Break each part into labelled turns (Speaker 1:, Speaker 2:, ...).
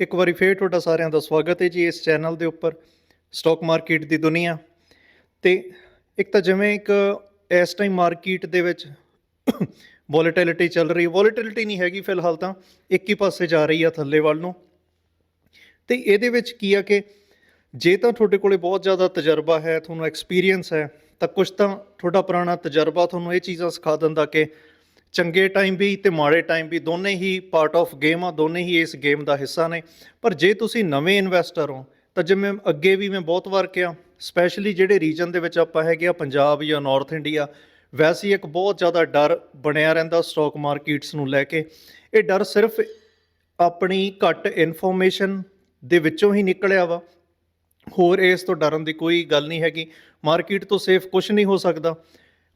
Speaker 1: ਇੱਕ ਵਾਰੀ ਫੇਰ ਤੁਹਾਡਾ ਸਾਰਿਆਂ ਦਾ ਸਵਾਗਤ ਹੈ ਜੀ ਇਸ ਚੈਨਲ ਦੇ ਉੱਪਰ ਸਟਾਕ ਮਾਰਕੀਟ ਦੀ ਦੁਨੀਆ। ਤੇ ਇੱਕ ਤਾਂ ਜਿਵੇਂ ਇੱਕ ਇਸ ਟਾਈਮ ਮਾਰਕੀਟ ਦੇ ਵਿੱਚ ਵੋਲੇਟਿਲਿਟੀ ਚੱਲ ਰਹੀ ਹੈ। ਵੋਲੇਟਿਲਿਟੀ ਨਹੀਂ ਹੈਗੀ ਫਿਲਹਾਲ ਤਾਂ, ਇੱਕ ਹੀ ਪਾਸੇ ਜਾ ਰਹੀ ਆ ਥੱਲੇ ਵੱਲ ਨੂੰ। ਤੇ ਇਹਦੇ ਵਿੱਚ ਕੀ ਆ ਕਿ ਜੇ ਤਾਂ ਤੁਹਾਡੇ ਕੋਲੇ ਬਹੁਤ ਜ਼ਿਆਦਾ ਤਜਰਬਾ ਹੈ, ਤੁਹਾਨੂੰ ਐਕਸਪੀਰੀਅੰਸ ਹੈ, ਤਾਂ ਕੁਝ ਤਾਂ ਤੁਹਾਡਾ ਪੁਰਾਣਾ ਤਜਰਬਾ ਤੁਹਾਨੂੰ ਇਹ ਚੀਜ਼ਾਂ ਸਿਖਾ ਦਿੰਦਾ ਕਿ ਚੰਗੇ ਟਾਈਮ ਵੀ ਤੇ ਮਾੜੇ ਟਾਈਮ ਵੀ ਦੋਨੇ ਹੀ ਪਾਰਟ ਆਫ ਗੇਮ ਆ, ਦੋਨੇ ਹੀ ਇਸ ਗੇਮ ਦਾ ਹਿੱਸਾ ਨੇ। ਪਰ ਜੇ ਤੁਸੀਂ ਨਵੇਂ ਇਨਵੈਸਟਰ ਹੋ, ਤਾਂ ਜਿਵੇਂ ਅੱਗੇ ਵੀ ਮੈਂ ਬਹੁਤ ਵਾਰ ਕਿਹਾ ਸਪੈਸ਼ਲੀ ਜਿਹੜੇ ਰੀਜਨ ਦੇ ਵਿੱਚ ਆਪਾਂ ਹੈਗੇ ਆ, ਪੰਜਾਬ ਜਾਂ ਨਾਰਥ ਇੰਡੀਆ ਵੈਸੇ ਇੱਕ ਬਹੁਤ ਜ਼ਿਆਦਾ ਡਰ ਬਣਿਆ ਰਹਿੰਦਾ ਸਟਾਕ ਮਾਰਕੀਟਸ ਨੂੰ ਲੈ ਕੇ। ਇਹ ਡਰ ਸਿਰਫ ਆਪਣੀ ਘੱਟ ਇਨਫੋਰਮੇਸ਼ਨ ਦੇ ਵਿੱਚੋਂ ਹੀ ਨਿਕਲਿਆ ਵਾ। ਹੋਰ ਇਸ ਤੋਂ ਡਰਨ ਦੀ ਕੋਈ ਗੱਲ ਨਹੀਂ ਹੈਗੀ। ਮਾਰਕੀਟ ਤੋਂ ਸੇਫ ਕੁਝ ਨਹੀਂ ਹੋ ਸਕਦਾ।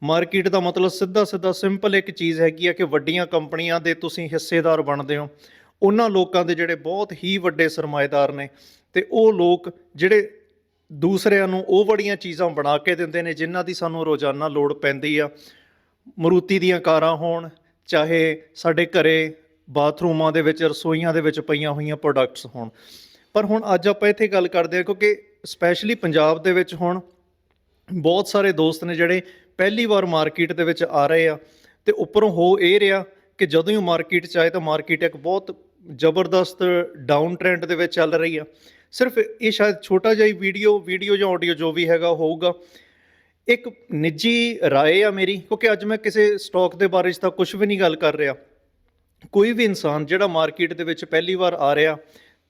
Speaker 1: ਮਾਰਕੀਟ ਦਾ ਮਤਲਬ ਸਿੱਧਾ ਸਿੱਧਾ ਸਿੰਪਲ ਇੱਕ ਚੀਜ਼ ਹੈਗੀ ਆ ਕਿ ਵੱਡੀਆਂ ਕੰਪਨੀਆਂ ਦੇ ਤੁਸੀਂ ਹਿੱਸੇਦਾਰ ਬਣਦੇ ਹੋ। ਉਹਨਾਂ ਲੋਕਾਂ ਦੇ ਜਿਹੜੇ ਬਹੁਤ ਹੀ ਵੱਡੇ ਸਰਮਾਏਦਾਰ ਨੇ ਤੇ ਉਹ ਲੋਕ ਜਿਹੜੇ ਦੂਸਰਿਆਂ ਨੂੰ ਉਹ ਬੜੀਆਂ ਚੀਜ਼ਾਂ ਬਣਾ ਕੇ ਦਿੰਦੇ ਨੇ ਜਿਨ੍ਹਾਂ ਦੀ ਸਾਨੂੰ ਰੋਜ਼ਾਨਾ ਲੋੜ ਪੈਂਦੀ ਆ। ਮਰੂਤੀ ਦੀਆਂ ਕਾਰਾਂ ਹੋਣ, ਚਾਹੇ ਸਾਡੇ ਘਰੇ ਬਾਥਰੂਮਾਂ ਦੇ ਵਿੱਚ, ਰਸੋਈਆਂ ਦੇ ਵਿੱਚ ਪਈਆਂ ਹੋਈਆਂ ਪ੍ਰੋਡਕਟਸ ਹੋਣ। ਪਰ ਹੁਣ ਅੱਜ ਆਪਾਂ ਇੱਥੇ ਗੱਲ ਕਰਦੇ ਹਾਂ ਕਿਉਂਕਿ ਸਪੈਸ਼ਲੀ ਪੰਜਾਬ ਦੇ ਵਿੱਚ ਹੁਣ ਬਹੁਤ ਸਾਰੇ ਦੋਸਤ ਨੇ ਜਿਹੜੇ ਪਹਿਲੀ ਵਾਰ ਮਾਰਕੀਟ ਦੇ ਵਿੱਚ ਆ ਰਹੇ ਆ ਤੇ ਉੱਪਰੋਂ ਹੋ ਇਹ ਰਿਹਾ ਕਿ ਜਦੋਂ ਹੀ ਮਾਰਕੀਟ ਚ ਆਏ ਤਾਂ ਮਾਰਕੀਟ ਇੱਕ ਬਹੁਤ ਜ਼ਬਰਦਸਤ ਡਾਊਨ ਟ੍ਰੈਂਡ ਦੇ ਵਿੱਚ ਚੱਲ ਰਹੀ ਆ ਸਿਰਫ ਇਹ ਸ਼ਾਇਦ ਛੋਟਾ ਜਿਹਾ ਹੀ ਵੀਡੀਓ ਵੀਡੀਓ ਜਾਂ ਆਡੀਓ ਜੋ ਵੀ ਹੈਗਾ ਹੋਊਗਾ ਇੱਕ ਨਿੱਜੀ رائے ਆ ਮੇਰੀ ਕਿਉਂਕਿ ਅੱਜ ਮੈਂ ਕਿਸੇ ਸਟਾਕ ਦੇ ਬਾਰੇ 'ਚ ਤਾਂ ਕੁਝ ਵੀ ਨਹੀਂ ਗੱਲ ਕਰ ਰਿਹਾ ਕੋਈ ਵੀ ਇਨਸਾਨ ਜਿਹੜਾ ਮਾਰਕੀਟ ਦੇ ਵਿੱਚ ਪਹਿਲੀ ਵਾਰ ਆ ਰਿਹਾ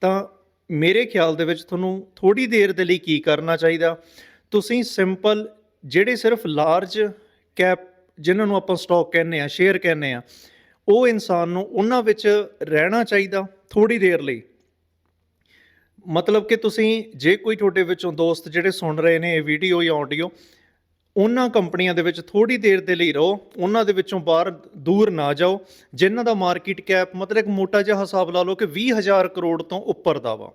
Speaker 1: ਤਾਂ ਮੇਰੇ ਖਿਆਲ ਦੇ ਵਿੱਚ ਤੁਹਾਨੂੰ ਥੋੜੀ ਦੇਰ ਦੇ ਲਈ ਕੀ ਕਰਨਾ ਚਾਹੀਦਾ ਤੁਸੀਂ ਸਿੰਪਲ ਜਿਹੜੇ ਸਿਰਫ ਲਾਰਜ ਕੈਪ ਜਿਨ੍ਹਾਂ ਨੂੰ ਆਪਾਂ ਸਟਾਕ ਕਹਿੰਦੇ ਆ ਸ਼ੇਅਰ ਕਹਿੰਦੇ ਆ ਉਹ ਇਨਸਾਨ ਨੂੰ ਉਹਨਾਂ ਵਿੱਚ ਰਹਿਣਾ ਚਾਹੀਦਾ ਥੋੜੀ ਦੇਰ ਲਈ। ਮਤਲਬ ਕਿ ਤੁਸੀਂ ਜੇ ਕੋਈ ਤੁਹਾਡੇ ਵਿੱਚੋਂ ਦੋਸਤ ਜਿਹੜੇ ਸੁਣ ਰਹੇ ਨੇ ਇਹ ਵੀਡੀਓ ਜਾਂ ਆਡੀਓ ਉਹਨਾਂ ਕੰਪਨੀਆਂ ਦੇ ਵਿੱਚ ਥੋੜੀ ਦੇਰ ਦੇ ਲਈ ਰਹੋ, ਉਹਨਾਂ ਦੇ ਵਿੱਚੋਂ ਬਾਹਰ ਦੂਰ ਨਾ ਜਾਓ, ਜਿਨ੍ਹਾਂ ਦਾ ਮਾਰਕੀਟ ਕੈਪ ਮਤਲਬ ਇੱਕ ਮੋਟਾ ਜਿਹਾ ਹਿਸਾਬ ਲਾ ਲਓ ਕਿ 20000 ਕਰੋੜ ਤੋਂ ਉੱਪਰ ਦਾ ਵਾ।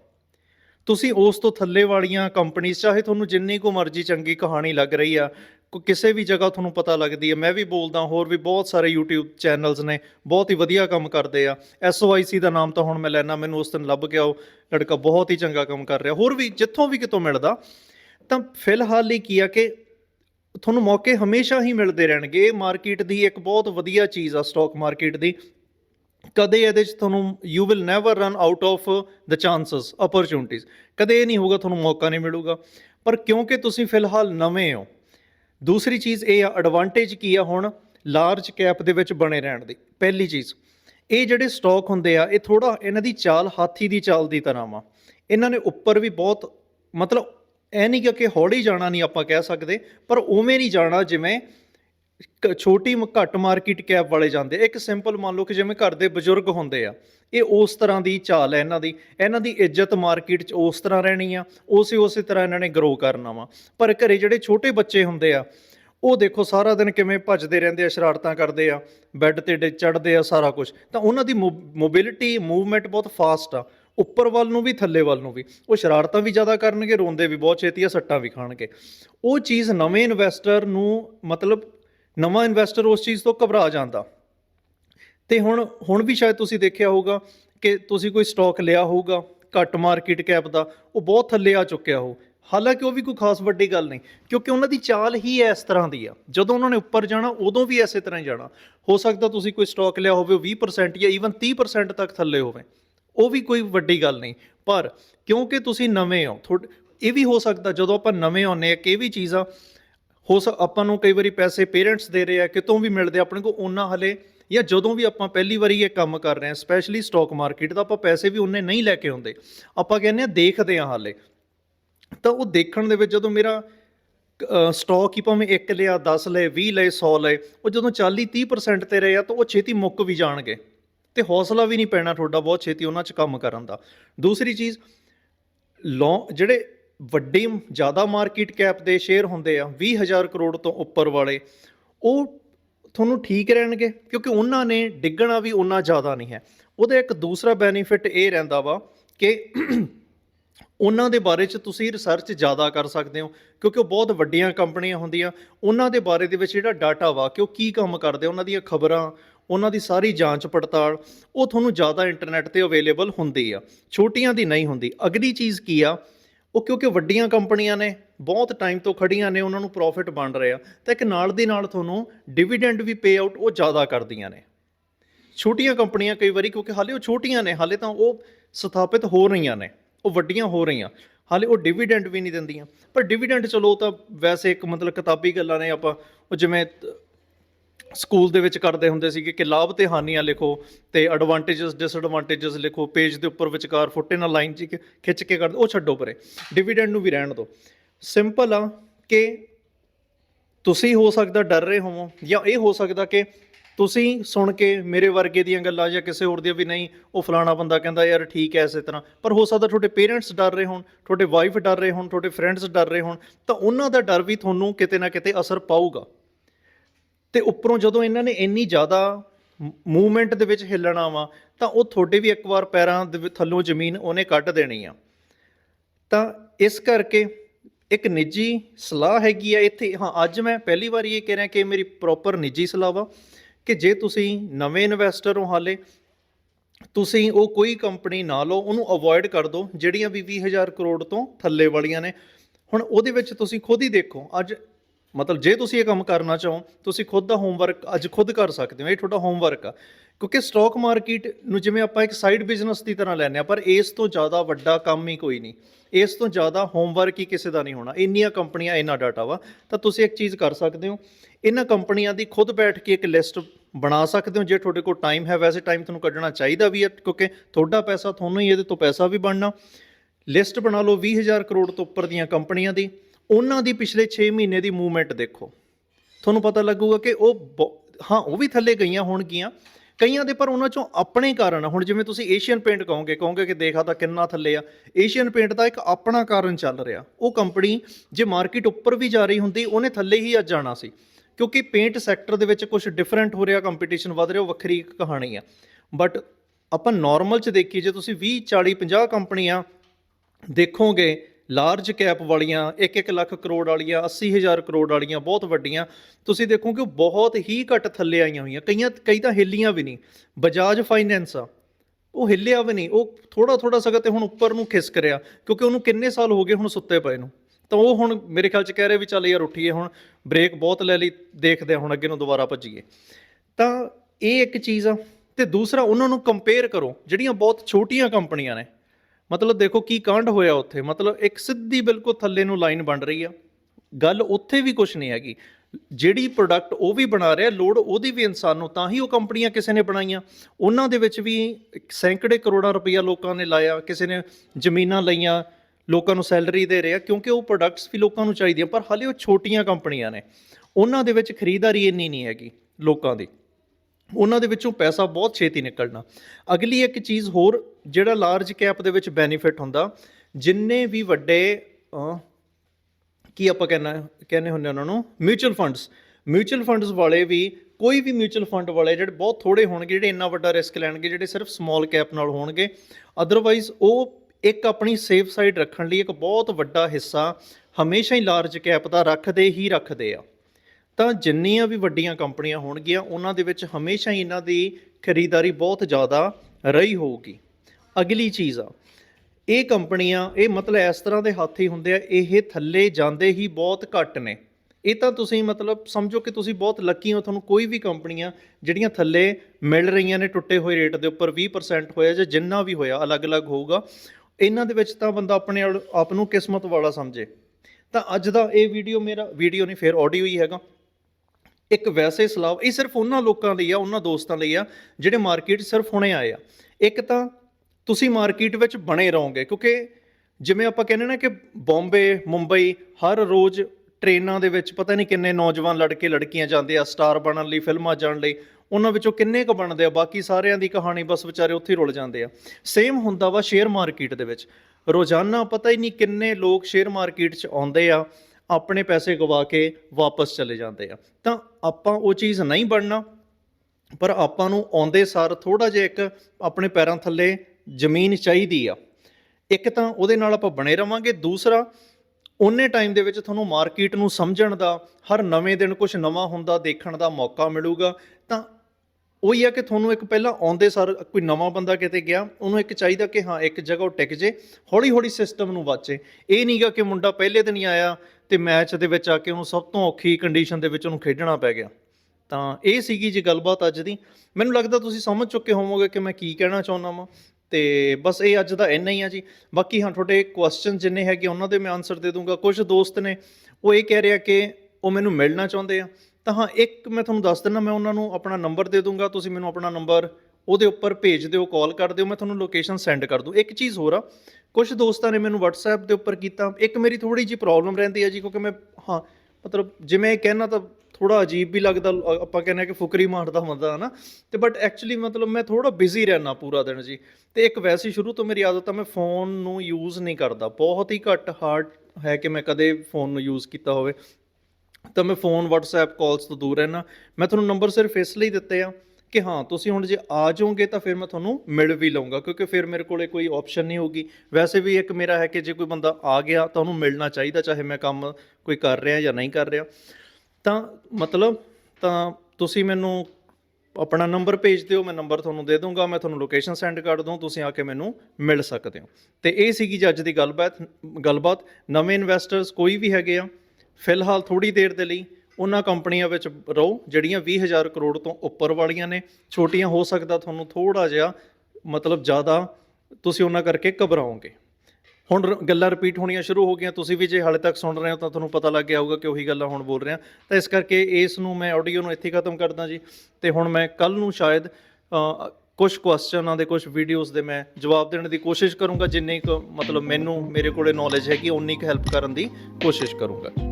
Speaker 1: ਤੁਸੀਂ ਉਸ ਤੋਂ ਥੱਲੇ ਵਾਲੀਆਂ ਕੰਪਨੀਆਂ ਚਾਹੇ ਤੁਹਾਨੂੰ ਜਿੰਨੀ ਕੋ ਮਰਜ਼ੀ ਚੰਗੀ ਕਹਾਣੀ ਲੱਗ ਰਹੀ ਆ, ਕੋ, ਕਿਸੇ ਵੀ ਜਗ੍ਹਾ ਤੁਹਾਨੂੰ ਪਤਾ ਲੱਗਦੀ ਹੈ ਮੈਂ ਵੀ ਬੋਲਦਾ, ਹੋਰ ਵੀ ਬਹੁਤ ਸਾਰੇ YouTube ਚੈਨਲਸ ਨੇ, ਬਹੁਤ ਹੀ ਵਧੀਆ ਕੰਮ ਕਰਦੇ ਆ। SOIC ਦਾ ਨਾਮ ਤਾਂ ਹੁਣ ਮੈਂ ਲੈਣਾ ਮੈਨੂੰ ਉਸ ਦਿਨ ਲੱਭ ਗਿਆ ਉਹ ਲੜਕਾ ਬਹੁਤ ਹੀ ਚੰਗਾ ਕੰਮ ਕਰ ਰਿਹਾ। ਹੋਰ ਵੀ ਜਿੱਥੋਂ ਵੀ ਕਿਤੋਂ ਮਿਲਦਾ, ਤਾਂ ਫਿਲਹਾਲ ਲਈ ਕੀ ਆ ਕਿ ਤੁਹਾਨੂੰ ਮੌਕੇ ਹਮੇਸ਼ਾ ਹੀ ਮਿਲਦੇ ਰਹਿਣਗੇ। ਇਹ ਮਾਰਕੀਟ ਦੀ ਇੱਕ ਬਹੁਤ ਵਧੀਆ ਚੀਜ਼ ਆ ਸਟਾਕ ਮਾਰਕੀਟ ਦੀ। ਕਦੇ ਇਹਦੇ ਚ ਤੁਹਾਨੂੰ you will never run out of the chances opportunities ਕਦੇ ਇਹ ਨਹੀਂ ਹੋਊਗਾ, ਤੁਹਾਨੂੰ ਮੌਕਾ ਨਹੀਂ ਮਿਲੂਗਾ। ਪਰ ਕਿਉਂਕਿ ਤੁਸੀਂ ਫਿਲਹਾਲ ਨਵੇਂ ਹੋ, ਦੂਸਰੀ ਚੀਜ਼ ਇਹ ਆ ਐਡਵਾਂਟੇਜ ਕੀ ਆ ਹੁਣ? ਲਾਰਜ ਕੈਪ ਦੇ ਵਿੱਚ ਬਣੇ ਰਹਿਣ ਦੀ। ਪਹਿਲੀ ਚੀਜ਼, ਇਹ ਜਿਹੜੇ ਸਟਾਕ ਹੁੰਦੇ ਆ, ਇਹ ਥੋੜਾ ਇਹਨਾਂ ਦੀ ਚਾਲ ਹਾਥੀ ਦੀ ਚਾਲ ਦੀ ਤਰ੍ਹਾਂ ਵਾ। ਇਹਨਾਂ ਨੇ ਉੱਪਰ ਵੀ ਬਹੁਤ, ਮਤਲਬ ਐ ਨਹੀਂ ਕਿ ਹੌਲੀ ਜਾਣਾ ਨਹੀਂ ਆਪਾਂ ਕਹਿ ਸਕਦੇ, ਪਰ ਉਵੇਂ ਨਹੀਂ ਜਾਣਾ ਜਿਵੇਂ ਕ- ਛੋਟੀ ਮ- ਘੱਟ ਮਾਰਕੀਟ ਕੈਪ ਵਾਲੇ ਜਾਂਦੇ ਇੱਕ ਸਿੰਪਲ ਮੰਨ ਲਓ ਕਿ ਜਿਵੇਂ ਘਰ ਦੇ ਬਜ਼ੁਰਗ ਹੁੰਦੇ ਆ, ਇਹ ਉਸ ਤਰ੍ਹਾਂ ਦੀ ਚਾਲ ਹੈ ਇਹਨਾਂ ਦੀ। ਇਹਨਾਂ ਦੀ ਇੱਜ਼ਤ ਮਾਰਕੀਟ 'ਚ ਉਸ ਤਰ੍ਹਾਂ ਰਹਿਣੀ ਆ, ਉਸੇ ਉਸੇ ਤਰ੍ਹਾਂ ਇਹਨਾਂ ਨੇ ਗਰੋ ਕਰਨਾ ਵਾ। ਪਰ ਘਰੇ ਜਿਹੜੇ ਛੋਟੇ ਬੱਚੇ ਹੁੰਦੇ ਆ, ਉਹ ਦੇਖੋ ਸਾਰਾ ਦਿਨ ਕਿਵੇਂ ਭੱਜਦੇ ਰਹਿੰਦੇ ਆ, ਸ਼ਰਾਰਤਾਂ ਕਰਦੇ ਆ, ਬੈੱਡ ਤੇ ਚੜਦੇ ਆ ਸਾਰਾ ਕੁਝ ਤਾਂ ਉਹਨਾਂ ਦੀ ਮੋਬਿਲਿਟੀ ਮੂਵਮੈਂਟ ਬਹੁਤ ਫਾਸਟ ਆ। ਉੱਪਰ ਵੱਲ ਨੂੰ ਵੀ, ਥੱਲੇ ਵੱਲ ਨੂੰ ਵੀ। ਉਹ ਸ਼ਰਾਰਤਾਂ ਵੀ ਜ਼ਿਆਦਾ ਕਰਨਗੇ, ਰੋਂਦੇ ਵੀ ਬਹੁਤ, ਛੇਤੀ ਆ, ਸੱਟਾਂ ਵੀ ਖਾਣਗੇ। ਉਹ ਚੀਜ਼ ਨਵੇਂ ਇਨਵੈਸਟਰ ਨੂੰ ਮਤਲਬ ਨਵਾਂ ਇਨਵੈਸਟਰ ਉਸ ਚੀਜ਼ ਤੋਂ ਘਬਰਾ ਜਾਂਦਾ। ਤੇ ਹੁਣ ਹੁਣ ਵੀ ਸ਼ਾਇਦ ਤੁਸੀਂ ਦੇਖਿਆ ਹੋਊਗਾ ਕਿ ਤੁਸੀਂ ਕੋਈ ਸਟਾਕ ਲਿਆ ਹੋਊਗਾ, ਘੱਟ ਮਾਰਕੀਟ ਕੈਪ ਦਾ, ਉਹ ਬਹੁਤ ਥੱਲੇ ਆ ਚੁੱਕਿਆ ਹੋ ਹਾਲਾਂਕਿ ਉਹ ਵੀ ਕੋਈ ਖਾਸ ਵੱਡੀ ਗੱਲ ਨਹੀਂ, ਕਿਉਂਕਿ ਉਹਨਾਂ ਦੀ ਚਾਲ ਹੀ ਇਸ ਤਰ੍ਹਾਂ ਦੀ ਆ। ਜਦੋਂ ਉਹਨਾਂ ਨੇ ਉੱਪਰ ਜਾਣਾ, ਉਦੋਂ ਵੀ ਐਸੇ ਤਰ੍ਹਾਂ ਹੀ ਜਾਣਾ। ਹੋ ਸਕਦਾ ਤੁਸੀਂ ਕੋਈ ਸਟਾਕ ਲਿਆ ਹੋਵੇ ਉਹ 20% ਜਾਂ ਈਵਨ 30% ਤੱਕ ਥੱਲੇ ਹੋਵੇ। ਉਹ ਵੀ ਕੋਈ ਵੱਡੀ ਗੱਲ ਨਹੀਂ। ਪਰ ਕਿਉਂਕਿ ਤੁਸੀਂ ਨਵੇਂ ਹੋ ਥੋੜ- ਇਹ ਵੀ ਹੋ ਸਕਦਾ ਜਦੋਂ ਆਪਾਂ ਨਵੇਂ ਆਉਂਦੇ ਆ ਕਿ ਇਹ ਵੀ ਚੀਜ਼ਾਂ ਹੋ ਸਕ ਆਪਾਂ ਨੂੰ ਕਈ ਵਾਰੀ ਪੈਸੇ ਪੇਰੈਂਟਸ ਦੇ ਰਹੇ ਆ ਕਿਤੋਂ ਵੀ ਮਿਲਦੇ ਆ, ਆਪਣੇ ਕੋਲ ਉਹਨਾਂ ਹਲੇ ਜਾਂ ਜਦੋਂ ਵੀ ਆਪਾਂ ਪਹਿਲੀ ਵਾਰੀ ਇਹ ਕੰਮ ਕਰ ਰਹੇ ਆ ਸਪੈਸ਼ਲੀ ਸਟਾਕ ਮਾਰਕੀਟ ਦਾ ਆਪਾਂ ਪੈਸੇ ਵੀ ਉਹਨੇ ਨਹੀਂ ਲੈ ਕੇ ਆਉਂਦੇ। ਆਪਾਂ ਕਹਿੰਦੇ ਆ ਦੇਖਦੇ ਆ ਹਾਲੇ। ਤਾਂ ਉਹ ਦੇਖਣ ਦੇ ਵਿੱਚ ਜਦੋਂ ਮੇਰਾ ਸਟਾਕ ਹੀ ਭਾਵੇਂ 1 ਲਿਆ 10 ਲਏ 20 ਲਏ 100 ਲਏ ਉਹ ਜਦੋਂ 40 30% ਤੇ ਰਹੇ ਆ ਤਾਂ ਉਹ ਛੇਤੀ ਮੁੱਕ ਵੀ ਜਾਣਗੇ। ਤੇ ਹੌਸਲਾ ਵੀ ਨਹੀਂ ਪੈਣਾ ਤੁਹਾਡਾ ਬਹੁਤ ਛੇਤੀ ਉਹਨਾਂ 'ਚ ਕੰਮ ਕਰਨ ਦਾ। ਦੂਸਰੀ ਚੀਜ਼ ਲੌ ਜਿਹੜੇ ਵੱਡੇ, ਜ਼ਿਆਦਾ ਮਾਰਕੀਟ ਕੈਪ ਦੇ ਸ਼ੇਅਰ ਹੁੰਦੇ ਆ 20000 ਕਰੋੜ ਤੋਂ ਉੱਪਰ ਵਾਲੇ, ਉਹ ਤੁਹਾਨੂੰ ਠੀਕ ਰਹਿਣਗੇ, ਕਿਉਂਕਿ ਉਹਨਾਂ ਨੇ ਡਿੱਗਣਾ ਵੀ ਉਹਨਾਂ ਜ਼ਿਆਦਾ ਨਹੀਂ ਹੈ। ਉਹਦਾ ਇੱਕ ਦੂਸਰਾ ਬੈਨੀਫਿਟ ਇਹ ਰਹਿੰਦਾ ਵਾ ਕਿ ਉਹਨਾਂ ਦੇ ਬਾਰੇ ਚ ਤੁਸੀਂ ਰਿਸਰਚ ਜ਼ਿਆਦਾ ਕਰ ਸਕਦੇ ਹੋ, ਕਿਉਂਕਿ ਉਹ ਬਹੁਤ ਵੱਡੀਆਂ ਕੰਪਨੀਆਂ ਹੁੰਦੀਆਂ। ਉਹਨਾਂ ਦੇ ਬਾਰੇ ਦੇ ਵਿੱਚ ਜਿਹੜਾ ਡਾਟਾ ਵਾ ਕਿ ਉਹ ਕੀ ਕੰਮ ਕਰਦੇ ਉਹਨਾਂ ਦੀਆਂ ਖਬਰਾਂ, ਉਹਨਾਂ ਦੀ ਸਾਰੀ ਜਾਂਚ ਪੜਤਾਲ, ਉਹ ਤੁਹਾਨੂੰ ਜ਼ਿਆਦਾ ਇੰਟਰਨੈਟ ਤੇ ਅਵੇਲੇਬਲ ਹੁੰਦੀ ਆ। ਛੋਟੀਆਂ ਦੀ ਨਹੀਂ ਹੁੰਦੀ। ਅਗਲੀ ਚੀਜ਼ ਕੀ ਆ? ਉਹ ਕਿਉਂਕਿ ਵੱਡੀਆਂ ਕੰਪਨੀਆਂ ਨੇ, ਬਹੁਤ ਟਾਈਮ ਤੋਂ ਖੜੀਆਂ ਨੇ, ਉਹਨਾਂ ਨੂੰ ਪ੍ਰੋਫਿਟ ਬਣ ਰਿਹਾ ਤਾਂ ਇੱਕ ਨਾਲ ਦੀ ਨਾਲ ਤੁਹਾਨੂੰ ਡਿਵੀਡੈਂਡ ਵੀ ਪੇ ਆਊਟ ਉਹ ਜ਼ਿਆਦਾ ਕਰਦੀਆਂ ਨੇ। ਛੋਟੀਆਂ ਕੰਪਨੀਆਂ ਕਈ ਵਾਰੀ, ਕਿਉਂਕਿ ਹਾਲੇ ਉਹ ਛੋਟੀਆਂ ਨੇ, ਹਾਲੇ ਤਾਂ ਉਹ ਸਥਾਪਿਤ ਹੋ ਰਹੀਆਂ ਨੇ, ਉਹ ਵੱਡੀਆਂ ਹੋ ਰਹੀਆਂ। ਹਾਲੇ ਉਹ ਡਿਵੀਡੈਂਡ ਵੀ ਨਹੀਂ ਦਿੰਦੀਆਂ। ਪਰ ਡਿਵੀਡੈਂਡ ਚਲੋ ਤਾਂ ਵੈਸੇ ਇੱਕ ਮਤਲਬ ਕਿਤਾਬੀ ਗੱਲਾਂ ਨੇ ਆਪਾਂ, ਉਹ ਜਿਵੇਂ ਸਕੂਲ ਦੇ ਵਿੱਚ ਕਰਦੇ ਹੁੰਦੇ ਸੀਗੇ ਕਿ ਲਾਭ ਤੇ ਹਾਨੀਆਂ ਲਿਖੋ ਤੇ ਐਡਵਾਂਟੇजेस ਡਿਸਐਡਵਾਂਟੇजेस ਲਿਖੋ ਪੇਜ ਦੇ ਉੱਪਰ ਵਿਚਕਾਰ ਫੁੱਟੇ ਨਾਲ ਲਾਈਨ 'ਚ ਖਿੱਚ ਕੇ ਕਰਦੇ ਉਹ ਛੱਡੋ ਪਰੇ। ਡਿਵੀਡੈਂਡ ਨੂੰ ਵੀ ਰਹਿਣ ਦਿਓ। ਸਿੰਪਲ ਆ ਕਿ ਤੁਸੀਂ ਹੋ ਸਕਦਾ ਡਰ ਰਹੇ ਹੋਵੋ ਜਾਂ ਇਹ ਹੋ ਸਕਦਾ ਕਿ ਤੁਸੀਂ ਸੁਣ ਕੇ ਮੇਰੇ ਵਰਗੇ ਦੀਆਂ ਗੱਲਾਂ ਜਾਂ ਕਿਸੇ ਹੋਰ ਦੀਆਂ ਵੀ ਨਹੀਂ, ਉਹ ਫਲਾਣਾ ਬੰਦਾ ਕਹਿੰਦਾ, ਯਾਰ ਠੀਕ ਐ ਇਸੇ ਤਰ੍ਹਾਂ। ਪਰ ਹੋ ਸਕਦਾ ਤੁਹਾਡੇ ਪੇਰੈਂਟਸ ਡਰ ਰਹੇ ਹੋਣ, ਤੁਹਾਡੇ ਵਾਈਫ ਡਰ ਰਹੇ ਹੋਣ, ਤੁਹਾਡੇ ਫਰੈਂਡਸ ਡਰ ਰਹੇ ਹੋਣ, ਤਾਂ ਉਹਨਾਂ ਦਾ ਡਰ ਵੀ ਤੁਹਾਨੂੰ ਕਿਤੇ ਨਾ ਕਿਤੇ ਅਸਰ ਪਾਊਗਾ। ਤੇ ਉੱਪਰੋਂ ਜਦੋਂ ਇਹਨਾਂ ਨੇ ਇੰਨੀ ਜ਼ਿਆਦਾ ਮੂਵਮੈਂਟ ਦੇ ਵਿੱਚ ਹਿੱਲਣਾ ਵਾ, ਤਾਂ ਉਹ ਤੁਹਾਡੇ ਵੀ ਇੱਕ ਵਾਰ ਪੈਰਾਂ ਦੇ ਥੱਲੋਂ ਜ਼ਮੀਨ ਉਹਨੇ ਕੱਢ ਦੇਣੀ ਆ। ਤਾਂ ਇਸ ਕਰਕੇ ਇੱਕ ਨਿੱਜੀ ਸਲਾਹ ਹੈਗੀ ਆ ਇੱਥੇ। ਹਾਂ, ਅੱਜ ਮੈਂ ਪਹਿਲੀ ਵਾਰ ਇਹ ਕਹਿ ਰਿਹਾ ਕਿ ਮੇਰੀ ਪ੍ਰੋਪਰ ਨਿੱਜੀ ਸਲਾਹ ਵਾ ਕਿ ਜੇ ਤੁਸੀਂ ਨਵੇਂ ਇਨਵੈਸਟਰ ਹੋ ਹਾਲੇ, ਤੁਸੀਂ ਉਹ ਕੋਈ ਕੰਪਨੀ ਨਾ ਲਓ, ਉਹਨੂੰ ਅਵੋਇਡ ਕਰ ਦਿਓ, ਜਿਹੜੀਆਂ ਵੀ 20000 ਕਰੋੜ ਤੋਂ ਥੱਲੇ ਵਾਲੀਆਂ ਨੇ। ਹੁਣ ਉਹਦੇ ਵਿੱਚ ਤੁਸੀਂ ਖੁਦ ਹੀ ਦੇਖੋ, ਅੱਜ ਮਤਲਬ ਜੇ ਤੁਸੀਂ ਇਹ ਕੰਮ ਕਰਨਾ ਚਾਹੋ, ਤੁਸੀਂ ਖੁਦ ਦਾ ਹੋਮਵਰਕ ਅੱਜ ਖੁਦ ਕਰ ਸਕਦੇ ਹੋ, ਇਹ ਤੁਹਾਡਾ ਹੋਮਵਰਕ ਆ। ਕਿਉਂਕਿ ਸਟਾਕ ਮਾਰਕੀਟ ਨੂੰ ਜਿਵੇਂ ਆਪਾਂ ਇੱਕ ਸਾਈਡ ਬਿਜ਼ਨਸ ਦੀ ਤਰ੍ਹਾਂ ਲੈਂਦੇ ਆ ਪਰ ਇਸ ਤੋਂ ਜ਼ਿਆਦਾ ਵੱਡਾ ਕੰਮ ਹੀ ਕੋਈ ਨਹੀਂ। ਇਸ ਤੋਂ ਜ਼ਿਆਦਾ ਹੋਮਵਰਕ ਹੀ ਕਿਸੇ ਦਾ ਨਹੀਂ ਹੋਣਾ। ਇੰਨੀਆਂ ਕੰਪਨੀਆਂ, ਇੰਨਾ ਡਾਟਾ ਵਾ, ਤਾਂ ਤੁਸੀਂ ਇੱਕ ਚੀਜ਼ ਕਰ ਸਕਦੇ ਹੋ। ਇਹਨਾਂ ਕੰਪਨੀਆਂ ਦੀ ਖੁਦ ਬੈਠ ਕੇ ਇੱਕ ਲਿਸਟ ਬਣਾ ਸਕਦੇ ਹੋ, ਜੇ ਤੁਹਾਡੇ ਕੋਲ ਟਾਈਮ ਹੈ, ਵੈਸੇ ਟਾਈਮ ਤੁਹਾਨੂੰ ਕੱਢਣਾ ਚਾਹੀਦਾ ਵੀ ਹੈ, ਕਿਉਂਕਿ ਤੁਹਾਡਾ ਪੈਸਾ ਤੁਹਾਨੂੰ ਹੀ ਇਹਦੇ ਤੋਂ ਪੈਸਾ ਵੀ ਬਣਨਾ। ਲਿਸਟ ਬਣਾ ਲਓ 20000 ਕਰੋੜ ਤੋਂ ਉੱਪਰ ਦੀਆਂ ਕੰਪਨੀਆਂ ਦੀ। ਉਹਨਾਂ ਦੀ ਪਿਛਲੇ 6 ਮਹੀਨੇ ਦੀ ਮੂਵਮੈਂਟ ਦੇਖੋ। ਤੁਹਾਨੂੰ ਪਤਾ ਲੱਗੂਗਾ ਕਿ ਉਹ ਬਹੁ- ਹਾਂ, ਉਹ ਵੀ ਥੱਲੇ ਗਈਆਂ ਹੋਣਗੀਆਂ ਕਈਆਂ ਦੇ ਪਰ ਉਹਨਾਂ ਚੋਂ ਆਪਣੇ ਕਾਰਨ ਹੁਣ ਜਿਵੇਂ ਤੁਸੀਂ ਏਸ਼ੀਅਨ ਪੇਂਟ ਕਹੋਗੇ ਕਹੋਗੇ ਕਿ ਦੇਖਾ ਤਾਂ ਕਿੰਨਾ ਥੱਲੇ ਆ। ਏਸ਼ੀਅਨ ਪੇਂਟ ਦਾ ਇੱਕ ਆਪਣਾ ਕਾਰਨ ਚੱਲ ਰਿਹਾ। ਉਹ ਕੰਪਨੀ ਜੇ ਮਾਰਕੀਟ ਉੱਪਰ ਵੀ ਜਾ ਰਹੀ ਹੁੰਦੀ, ਉਹਨੇ ਥੱਲੇ ਹੀ ਅੱਜ ਜਾਣਾ ਸੀ। ਕਿਉਂਕਿ ਪੇਂਟ ਸੈਕਟਰ ਦੇ ਵਿੱਚ ਕੁਝ ਡਿਫਰੈਂਟ ਹੋ ਰਿਹਾ, ਕੰਪੀਟੀਸ਼ਨ ਵਧ ਰਿਹਾ, ਉਹ ਵੱਖਰੀ ਇੱਕ ਕਹਾਣੀ ਆ। ਬਟ ਆਪਾਂ ਨਾਰਮਲ ਚ ਦੇਖੀਏ, ਜੇ ਤੁਸੀਂ 20 40 50 ਕੰਪਨੀਆਂ ਦੇਖੋਗੇ ਲਾਰਜ ਕੈਪ ਵਾਲੀਆਂ 1-1 ਲੱਖ ਕਰੋੜ ਵਾਲੀਆਂ 80000 ਕਰੋੜ ਵਾਲੀਆਂ ਬਹੁਤ ਵੱਡੀਆਂ। ਤੁਸੀਂ ਦੇਖੋਗੇ ਉਹ ਬਹੁਤ ਹੀ ਘੱਟ ਥੱਲੇ ਆਈਆਂ ਹੋਈਆਂ। ਕਈਆਂ, ਕਈ ਤਾਂ ਹਿੱਲੀਆਂ ਵੀ ਨਹੀਂ। ਬਜਾਜ ਫਾਈਨੈਂਸ ਆ। ਉਹ ਹਿੱਲਿਆ ਵੀ ਨਹੀਂ। ਉਹ ਥੋੜਾ ਥੋੜਾ ਸਗਾ ਤੇ ਹੁਣ ਉੱਪਰ ਨੂੰ ਖਿਸਕ ਰਿਹਾ, ਕਿਉਂਕਿ ਉਹਨੂੰ ਕਿੰਨੇ ਸਾਲ ਹੋ ਗਏ ਹੁਣ ਸੁੱਤੇ ਪਏ ਨੂੰ। ਤਾਂ ਉਹ ਹੁਣ ਮੇਰੇ ਖਿਆਲ ਚ ਕਹਿ ਰਿਹਾ ਵੀ ਚੱਲ ਯਾਰ ਉੱਠੀਏ ਹੁਣ ਬ੍ਰੇਕ ਬਹੁਤ ਲੈ ਲਈ, ਦੇਖਦੇ ਹੁਣ ਅੱਗੇ ਨੂੰ ਦੁਬਾਰਾ ਭੱਜੀਏ। ਤਾਂ ਇਹ ਇੱਕ ਚੀਜ਼ ਆ। ਤੇ ਦੂਸਰਾ, ਉਹਨਾਂ ਨੂੰ ਕੰਪੇਅਰ ਕਰੋ, ਜਿਹੜੀਆਂ ਬਹੁਤ ਛੋਟੀਆਂ ਕੰਪਨੀਆਂ ਨੇ। ਮਤਲਬ ਦੇਖੋ ਕੀ ਕਾਂਡ ਹੋਇਆ ਉੱਥੇ? ਮਤਲਬ ਇੱਕ ਸਿੱਧੀ ਬਿਲਕੁਲ ਥੱਲੇ ਨੂੰ ਲਾਈਨ ਬਣ ਰਹੀ ਆ। ਗੱਲ ਉੱਥੇ ਵੀ ਕੁਝ ਨਹੀਂ ਹੈਗੀ। ਜਿਹੜੀ ਪ੍ਰੋਡਕਟ ਉਹ ਵੀ ਬਣਾ ਰਿਹਾ, ਲੋੜ ਉਹਦੀ ਵੀ ਇਨਸਾਨ ਨੂੰ, ਤਾਂ ਹੀ ਉਹ ਕੰਪਨੀਆਂ ਕਿਸੇ ਨੇ ਬਣਾਈਆਂ। ਉਹਨਾਂ ਦੇ ਵਿੱਚ ਵੀ ਸੈਂਕੜੇ ਕਰੋੜਾਂ ਰੁਪਈਆ ਲੋਕਾਂ ਨੇ ਲਾਇਆ, ਕਿਸੇ ਨੇ ਜ਼ਮੀਨਾਂ ਲਈਆਂ, ਲੋਕਾਂ ਨੂੰ ਸੈਲਰੀ ਦੇ ਰਿਹਾ, ਕਿਉਂਕਿ ਉਹ ਪ੍ਰੋਡਕਟਸ ਵੀ ਲੋਕਾਂ ਨੂੰ ਚਾਹੀਦੀਆਂ, ਪਰ ਹਾਲੇ ਉਹ ਛੋਟੀਆਂ ਕੰਪਨੀਆਂ ਨੇ। ਉਹਨਾਂ ਦੇ ਵਿੱਚ ਖਰੀਦਦਾਰੀ ਇੰਨੀ ਨਹੀਂ ਹੈਗੀ, ਲੋਕਾਂ ਦੀ। ਉਹਨਾਂ ਦੇ ਵਿੱਚੋਂ ਪੈਸਾ ਬਹੁਤ ਛੇਤੀ ਨਿਕਲਣਾ। ਅਗਲੀ ਇੱਕ ਚੀਜ਼ ਹੋਰ, ਜਿਹੜਾ ਲਾਰਜ ਕੈਪ ਦੇ ਵਿੱਚ ਬੈਨੀਫਿਟ ਹੁੰਦਾ, ਜਿੰਨੇ ਵੀ ਵੱਡੇ ਕੀ ਆਪਾਂ ਕਹਿੰਨਾ, ਕਹਿੰਦੇ ਹੁੰਦੇ ਉਹਨਾਂ ਨੂੰ ਮਿਊਚੁਅਲ ਫੰਡਸ ਮਿਊਚੁਅਲ ਫੰਡਸ ਵਾਲੇ ਵੀ, ਕੋਈ ਵੀ ਮਿਊਚੁਅਲ ਫੰਡ ਵਾਲੇ ਜਿਹੜੇ ਬਹੁਤ ਥੋੜੇ ਹੋਣਗੇ, ਜਿਹੜੇ ਇੰਨਾ ਵੱਡਾ ਰਿਸਕ ਲੈਣਗੇ, ਜਿਹੜੇ ਸਿਰਫ ਸਮਾਲ ਕੈਪ ਨਾਲ ਹੋਣਗੇ ਅਦਰਵਾਈਜ਼ ਉਹ ਇੱਕ ਆਪਣੀ ਸੇਫ ਸਾਈਡ ਰੱਖਣ ਲਈ ਇੱਕ ਬਹੁਤ ਵੱਡਾ ਹਿੱਸਾ ਹਮੇਸ਼ਾ ਹੀ ਲਾਰਜ ਕੈਪ ਦਾ ਰੱਖਦੇ ਹੀ ਰੱਖਦੇ ਆ। ਤਾਂ ਜਿੰਨੀਆਂ ਵੀ ਵੱਡੀਆਂ ਕੰਪਨੀਆਂ ਹੋਣਗੀਆਂ, ਉਹਨਾਂ ਦੇ ਵਿੱਚ ਹਮੇਸ਼ਾ ਹੀ ਇਹਨਾਂ ਦੀ ਖਰੀਦਦਾਰੀ ਬਹੁਤ ਜ਼ਿਆਦਾ ਰਹੀ ਹੋਊਗੀ। ਅਗਲੀ ਚੀਜ਼ ਆ, ਇਹ ਕੰਪਨੀਆਂ, ਇਹ ਮਤਲਬ ਇਸ ਤਰ੍ਹਾਂ ਦੇ ਹੱਥ ਹੀ ਹੁੰਦੇ ਆ, ਇਹ ਥੱਲੇ ਜਾਂਦੇ ਹੀ ਬਹੁਤ ਘੱਟ ਨੇ। ਇਹ ਤਾਂ ਤੁਸੀਂ ਮਤਲਬ ਸਮਝੋ ਕਿ ਤੁਸੀਂ ਬਹੁਤ ਲੱਕੀ ਹੋ, ਤੁਹਾਨੂੰ ਕੋਈ ਵੀ ਕੰਪਨੀਆਂ ਜਿਹੜੀਆਂ ਥੱਲੇ ਮਿਲ ਰਹੀਆਂ ਨੇ ਟੁੱਟੇ ਹੋਏ ਰੇਟ ਦੇ ਉੱਪਰ 20% ਹੋਇਆ ਜਾਂ ਜਿੰਨਾ ਵੀ ਹੋਇਆ, ਅਲੱਗ-ਅਲੱਗ ਹੋਊਗਾ, ਇਹਨਾਂ ਦੇ ਵਿੱਚ ਤਾਂ ਬੰਦਾ ਆਪਣੇ ਆਪ ਨੂੰ ਕਿਸਮਤ ਵਾਲਾ ਸਮਝੇ। ਤਾਂ ਅੱਜ ਦਾ ਇਹ ਵੀਡੀਓ ਮੇਰਾ ਵੀਡੀਓ ਨਹੀਂ, ਫਿਰ ਆਡੀਓ ਹੀ ਹੈਗਾ। ਇੱਕ ਵੈਸੇ ਸਲਾਬ, ਇਹ ਸਿਰਫ ਉਹਨਾਂ ਲੋਕਾਂ ਲਈ ਆ, ਉਹਨਾਂ ਦੋਸਤਾਂ ਲਈ ਆ, ਜਿਹੜੇ ਮਾਰਕੀਟ ਸਿਰਫ ਹੁਣੇ ਆਏ ਆ। ਇੱਕ ਤਾਂ ਤੁਸੀਂ ਮਾਰਕੀਟ ਵਿੱਚ ਬਣੇ ਰਹੋਗੇ, ਕਿਉਂਕਿ ਜਿਵੇਂ ਆਪਾਂ ਕਹਿੰਦੇ ਨਾ ਕਿ ਬੰਬੇ, ਮੁੰਬਈ ਹਰ ਰੋਜ਼ ਟ੍ਰੇਨਾਂ ਦੇ ਵਿੱਚ ਪਤਾ ਨਹੀਂ ਕਿੰਨੇ ਨੌਜਵਾਨ ਲੜਕੇ, ਲੜਕੀਆਂ ਜਾਂਦੇ ਆ, ਸਟਾਰ ਬਣਨ ਲਈ, ਫਿਲਮਾਂ ਜਾਣ ਲਈ, ਉਹਨਾਂ ਵਿੱਚੋਂ ਕਿੰਨੇ ਕੁ ਬਣਦੇ ਆ, ਬਾਕੀ ਸਾਰਿਆਂ ਦੀ ਕਹਾਣੀ ਬਸ ਵਿਚਾਰੇ ਉੱਥੇ ਹੀ ਰੁਲ ਜਾਂਦੇ ਆ। ਸੇਮ ਹੁੰਦਾ ਵਾ ਸ਼ੇਅਰ ਮਾਰਕੀਟ ਦੇ ਵਿੱਚ। ਰੋਜ਼ਾਨਾ ਪਤਾ ਹੀ ਨਹੀਂ ਕਿੰਨੇ ਲੋਕ ਸ਼ੇਅਰ ਮਾਰਕੀਟ 'ਚ ਆਉਂਦੇ ਆ ਆਪਣੇ ਪੈਸੇ ਗਵਾ ਕੇ ਵਾਪਸ ਚਲੇ ਜਾਂਦੇ ਆ। ਤਾਂ ਆਪਾਂ ਉਹ ਚੀਜ਼ ਨਹੀਂ ਬਣਨਾ, ਪਰ ਆਪਾਂ ਨੂੰ ਆਉਂਦੇ ਸਾਰ ਥੋੜਾ ਜਿਹਾ ਇੱਕ ਆਪਣੇ ਪੈਰਾਂ ਥੱਲੇ ਜ਼ਮੀਨ ਚਾਹੀਦੀ ਆ। ਇੱਕ ਤਾਂ ਉਹਦੇ ਨਾਲ ਆਪਾਂ ਬਣੇ ਰਵਾਂਗੇ। ਦੂਸਰਾ, ਉਹਨੇ ਟਾਈਮ ਦੇ ਵਿੱਚ ਤੁਹਾਨੂੰ ਮਾਰਕੀਟ ਨੂੰ ਸਮਝਣ ਦਾ, ਹਰ ਨਵੇਂ ਦਿਨ ਕੁਝ ਨਵਾਂ ਹੁੰਦਾ ਦੇਖਣ ਦਾ ਮੌਕਾ ਮਿਲੂਗਾ। ਤਾਂ ਉਹੀ ਆ ਕਿ ਤੁਹਾਨੂੰ ਇੱਕ ਪਹਿਲਾਂ ਆਉਂਦੇ ਸਾਰ ਕੋਈ ਨਵਾਂ ਬੰਦਾ ਕਿਤੇ ਗਿਆ, ਉਹਨੂੰ ਇੱਕ ਚਾਹੀਦਾ ਕਿ ਹਾਂ, ਇੱਕ ਜਗ੍ਹਾ ਉਹ ਟਿਕ ਜੇ ਹੌਲੀ ਹੌਲੀ ਸਿਸਟਮ ਨੂੰ ਵਾਚੇ। ਇਹ ਨਹੀਂਗਾ ਕਿ ਮੁੰਡਾ ਪਹਿਲੇ ਦਿਨ ਹੀ ਆਇਆ ਤੇ ਮੈਚ ਦੇ ਵਿੱਚ ਆ ਕੇ ਉਹਨੂੰ ਸਭ ਤੋਂ ਔਖੀ ਕੰਡੀਸ਼ਨ ਦੇ ਵਿੱਚ ਉਹਨੂੰ ਖੇਡਣਾ ਪੈ ਗਿਆ। ਤਾਂ ਇਹ ਸੀਗੀ ਜੀ ਗੱਲਬਾਤ ਅੱਜ ਦੀ। ਮੈਨੂੰ ਲੱਗਦਾ ਤੁਸੀਂ ਸਮਝ ਚੁੱਕੇ ਹੋਵੋਗੇ ਕਿ ਮੈਂ ਕੀ ਕਹਿਣਾ ਚਾਹੁੰਦਾ ਵਾਂ। ਤੇ ਬਸ ਇਹ ਅੱਜ ਦਾ ਇੰਨਾ ਹੀ ਆ ਜੀ। ਬਾਕੀ ਹਾਂ, ਤੁਹਾਡੇ ਕੁਐਸਚਨ ਜਿੰਨੇ ਹੈਗੇ ਉਹਨਾਂ ਦੇ ਮੈਂ ਆਨਸਰ ਦੇ ਦੂੰਗਾ। ਕੁਝ ਦੋਸਤ ਨੇ ਉਹ ਇਹ ਕਹਿ ਰਿਹਾ ਕਿ ਉਹ ਮੈਨੂੰ ਮਿਲਣਾ ਚਾਹੁੰਦੇ ਆ। ਤਾਂ ਹਾਂ, ਇੱਕ ਮੈਂ ਤੁਹਾਨੂੰ ਦੱਸ ਦਿੰਦਾ, ਮੈਂ ਉਹਨਾਂ ਨੂੰ ਆਪਣਾ ਨੰਬਰ ਦੇ ਦੂੰਗਾ। ਤੁਸੀਂ ਮੈਨੂੰ ਆਪਣਾ ਨੰਬਰ ਉਹਦੇ ਉੱਪਰ ਭੇਜ ਦਿਓ ਕਾਲ ਕਰ ਦਿਓ। ਮੈਂ ਤੁਹਾਨੂੰ ਲੋਕੇਸ਼ਨ ਸੈਂਡ ਕਰ ਦੂੰ। ਇੱਕ ਚੀਜ਼ ਹੋਰ ਆ ਕੁਝ ਦੋਸਤਾਂ ਨੇ ਮੈਨੂੰ WhatsApp ਦੇ ਉੱਪਰ ਕੀਤਾ। ਇੱਕ ਮੇਰੀ ਥੋੜੀ ਜੀ ਪ੍ਰੋਬਲਮ ਰਹਿੰਦੀ ਹੈ ਜੀ, ਕਿਉਂਕਿ ਮੈਂ, ਹਾਂ, ਮਤਲਬ ਜਿਵੇਂ ਕਹਿਣਾ ਤਾਂ ਥੋੜਾ ਅਜੀਬ ਵੀ ਲੱਗਦਾ ਆਪਾਂ ਕਹਿੰਦੇ ਆ ਕਿ ਫੁਕਰੀ ਮਾਰਦਾ ਹੁੰਦਾ, ਹਨਾ? ਤੇ ਬਟ ਐਕਚੁਅਲੀ ਮਤਲਬ ਮੈਂ ਥੋੜਾ ਬਿਜ਼ੀ ਰਹਿਣਾ ਪੂਰਾ ਦਿਨ ਜੀ। ਤੇ ਇੱਕ ਵੈਸੀ ਸ਼ੁਰੂ ਤੋਂ ਮੇਰੀ ਆਦਤ ਆ, ਮੈਂ ਫੋਨ ਨੂੰ ਯੂਜ਼ ਨਹੀਂ ਕਰਦਾ। ਬਹੁਤ ਹੀ ਘੱਟ ਹਾਰਡ ਹੈ ਕਿ ਮੈਂ ਕਦੇ ਫੋਨ ਨੂੰ ਯੂਜ਼ ਕੀਤਾ ਹੋਵੇ। ਤਾਂ ਮੈਂ ਫੋਨ WhatsApp ਕਾਲਸ ਤੋਂ ਦੂਰ ਰਹਿਣਾ ਮੈਂ ਤੁਹਾਨੂੰ ਨੰਬਰ ਸਿਰਫ ਇਸ ਲਈ ਦਿੱਤੇ ਆ ਕਿ ਹਾਂ, ਤੁਸੀਂ ਹੁਣ ਜੇ ਆ ਜਾਓਗੇ ਤਾਂ ਫਿਰ ਮੈਂ ਤੁਹਾਨੂੰ ਮਿਲ ਵੀ ਲਵਾਂਗਾ ਕਿਉਂਕਿ ਫਿਰ ਮੇਰੇ ਕੋਲੇ ਕੋਈ ਆਪਸ਼ਨ ਨਹੀਂ ਹੋਗੀ ਵੈਸੇ ਵੀ ਇੱਕ ਮੇਰਾ ਹੈ ਕਿ ਜੇ ਕੋਈ ਬੰਦਾ ਆ ਗਿਆ ਤਾਂ ਉਹਨੂੰ ਮਿਲਣਾ ਚਾਹੀਦਾ, ਚਾਹੇ ਮੈਂ ਕੰਮ ਕੋਈ ਕਰ ਰਿਹਾ ਜਾਂ ਨਹੀਂ ਕਰ ਰਿਹਾ। ਤਾਂ ਮਤਲਬ ਤਾਂ ਤੁਸੀਂ ਮੈਨੂੰ ਆਪਣਾ ਨੰਬਰ ਭੇਜ ਦਿਓ, ਮੈਂ ਨੰਬਰ ਤੁਹਾਨੂੰ ਦੇ ਦੂੰਗਾ ਮੈਂ ਤੁਹਾਨੂੰ ਲੋਕੇਸ਼ਨ ਸੈਂਡ ਕਰ ਦੂੰ ਤੁਸੀਂ ਆ ਕੇ ਮੈਨੂੰ ਮਿਲ ਸਕਦੇ ਹੋ। ਤੇ ਇਹ ਸੀਗੀ ਜੀ ਅੱਜ ਦੀ ਗੱਲਬਾਤ ਗੱਲਬਾਤ। ਨਵੇਂ ਇਨਵੈਸਟਰਸ ਕੋਈ ਵੀ ਹੈਗੇ ਆ, ਫਿਲਹਾਲ ਥੋੜੀ ਦੇਰ ਦੇ ਲਈ ਉਹਨਾਂ ਕੰਪਨੀਆਂ ਵਿੱਚ ਰਹੋ, ਜਿਹੜੀਆਂ 20000 ਕਰੋੜ ਤੋਂ ਉੱਪਰ ਵਾਲੀਆਂ ਨੇ। ਛੋਟੀਆਂ ਹੋ ਸਕਦਾ ਤੁਹਾਨੂੰ ਥੋੜਾ ਜਿਹਾ ਮਤਲਬ ਜ਼ਿਆਦਾ ਤੁਸੀਂ ਉਹਨਾਂ ਕਰਕੇ ਘਬਰਾਓਗੇ। ਹੁਣ ਰ- ਗੱਲਾਂ ਰਿਪੀਟ ਹੋਣੀਆਂ ਸ਼ੁਰੂ ਹੋ ਗਈਆਂ। ਤੁਸੀਂ ਵੀ ਜੇ ਹਾਲੇ ਤੱਕ ਸੁਣ ਰਹੇ ਹੋ ਤਾਂ ਤੁਹਾਨੂੰ ਪਤਾ ਲੱਗ ਗਿਆ ਹੋਊਗਾ ਕਿ ਉਹੀ ਗੱਲਾਂ ਹੁਣ ਬੋਲ ਰਿਹਾ। ਤਾਂ ਇਸ ਕਰਕੇ ਇਸ ਨੂੰ ਮੈਂ ਆਡੀਓ ਨੂੰ ਇੱਥੇ ਖਤਮ ਕਰਦਾ ਜੀ। ਤੇ ਹੁਣ ਮੈਂ ਕੱਲ ਨੂੰ ਸ਼ਾਇਦ ਕੁਝ ਕੁਐਸਚਨਾਂ ਦੇ ਕੁਝ ਵੀਡੀਓਜ਼ ਦੇ ਮੈਂ ਜਵਾਬ ਦੇਣ ਦੀ ਕੋਸ਼ਿਸ਼ ਕਰੂੰਗਾ। ਜਿੰਨੀ ਕੁ ਮਤਲਬ ਮੈਨੂੰ, ਮੇਰੇ ਕੋਲੇ ਨੌਲੇਜ ਹੈਗੀ ਉਨੀ ਕੁ ਹੈਲਪ ਕਰਨ ਦੀ ਕੋਸ਼ਿਸ਼ ਕਰੂੰਗਾ।